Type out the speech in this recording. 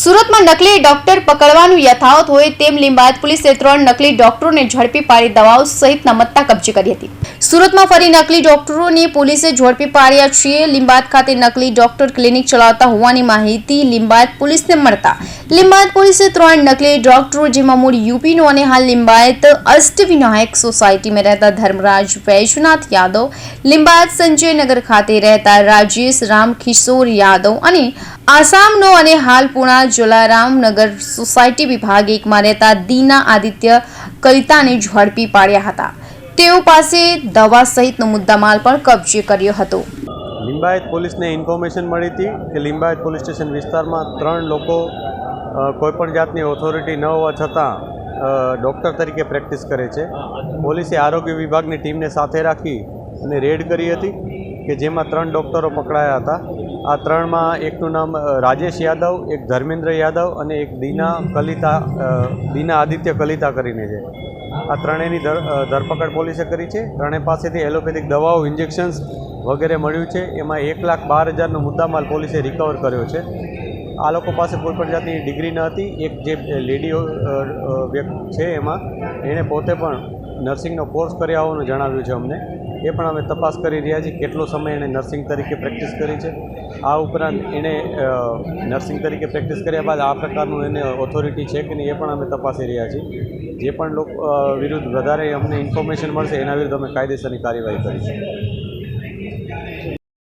સુરતમાં નકલી ડોક્ટર પકડવાનું યથાવત હોય તેમ લીંબાયત પોલીસે ત્રણ નકલી ડોક્ટરોને ઝડપી પાડી દવાઓ સહિતના મત્તા કબજે કરી હતી. સુરતમાં ફરી નકલી ડોક્ટરોને પોલીસે ઝડપી પાડ્યા છીએ. લીંબાયત ખાતે નકલી ડોક્ટર ક્લિનિક ચલાવતા હોવાની માહિતી લીંબાયત પોલીસને મળતા. લીંબાયત પોલીસે ત્રણ નકલી ડોક્ટરો, જેમાં મૂળ યુપીનો અને હાલ લીંબાયત અષ્ટવિનાયક સોસાયટીમાં રહેતા ધર્મરાજ વૈજનાથ યાદવ, લીંબાયત સંજયનગર ખાતે રહેતા રાજેશ રામ કિશોર યાદવ અને આસામનો અને હાલ પુણા જલારામનગર સોસાયટી વિભાગ એકમાં રહેતા દીના આદિત્ય કલિતાને ઝડપી પાડ્યા હતા. તેઓ પાસે દવા સહિતનો મુદ્દામાલ પણ કબજે કર્યો હતો. લિંબાયત પોલીસને ઇન્ફોર્મેશન મળી હતી કે લિંબાયત પોલીસ સ્ટેશન વિસ્તારમાં ત્રણ લોકો કોઈપણ જાતની ઓથોરિટી ન હોવા છતાં ડૉક્ટર તરીકે પ્રેક્ટિસ કરે છે. પોલીસે આરોગ્ય વિભાગની ટીમને સાથે રાખી અને રેડ કરી હતી કે જેમાં ત્રણ ડૉક્ટરો પકડાયા હતા. આ ત્રણમાં એકનું નામ રાજેશ યાદવ, એક ધર્મેન્દ્ર યાદવ અને એક દીના કલિતા દીના આદિત્ય કલિતા કરીને છે. આ ત્રણેયની ધરપકડ પોલીસે કરી છે. ત્રણેય પાસેથી એલોપેથિક દવાઓ, ઇન્જેક્શન્સ વગેરે મળ્યું છે. એમાં એક લાખ બાર હજારનો મુદ્દામાલ પોલીસે રિકવર કર્યો છે. આ લોકો પાસે કોઈપણ જાતની ડિગ્રી ન હતી. એક જે લેડી વ્યક્તિ છે એમાં, એણે પોતે પણ નર્સિંગનો કોર્સ કર્યા હોવાનું જણાવ્યું છે અમને. એ પણ અમે તપાસ કરી રહ્યા છીએ કેટલો સમય એણે નર્સિંગ તરીકે પ્રેક્ટિસ કરી છે. આ ઉપરાંત એણે નર્સિંગ તરીકે પ્રેક્ટિસ કર્યા બાદ આ પ્રકારનું એને ઓથોરિટી છે કે નહીં એ પણ અમે તપાસી રહ્યા છીએ. જે પણ લોકો વિરુદ્ધ વધારે અમને ઇન્ફોર્મેશન મળશે એના વિરુદ્ધ અમે કાયદેસરની કાર્યવાહી કરીશું.